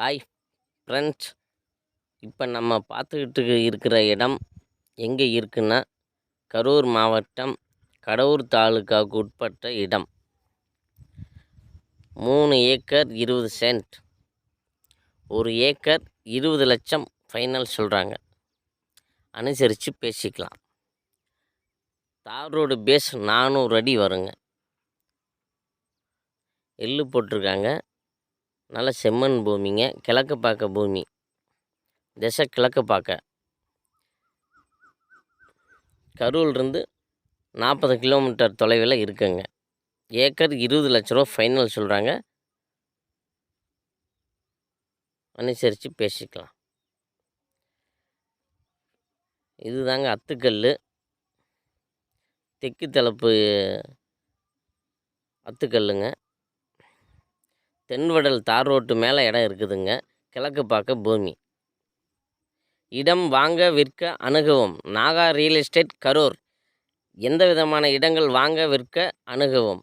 Hi friends இப்போ நம்ம பார்த்துக்கிட்டு இருக்கிற இடம் எங்கே இருக்குன்னா கரூர் மாவட்டம் கடவுர் தாலுக்காவுக்கு உட்பட்ட இடம். மூணு ஏக்கர் இருபது சென்ட். ஒரு ஏக்கர் இருபது லட்சம் ஃபைனல் சொல்கிறாங்க அனுசரித்து பேசிக்கலாம். தார் ரோடு பேஸ் நானூறு அடி வருங்க. எள்ளு போட்டிருக்காங்க. நல்ல செம்மண் பூமிங்க. கிழக்கு பார்க்க பூமி. திசை கிழக்கு பார்க்க. கரூர்லேருந்து நாற்பது கிலோமீட்டர் தொலைவில் இருக்குங்க. ஏக்கர் இருபது லட்ச ரூபா ஃபைனல் சொல்கிறாங்க அனுசரித்து பேசிக்கலாம். இதுதாங்க அத்துக்கல் தெற்கு தளப்பு அத்துக்கல்லுங்க. தென்வடல் தார் ரோட்டு மேலே இடம் இருக்குதுங்க. கிழக்கு பார்க்க பூமி. இடம் வாங்க விற்க அணுகவும். Naga real estate Karur. எந்த விதமான இடங்கள் வாங்க விற்க அணுகவும்.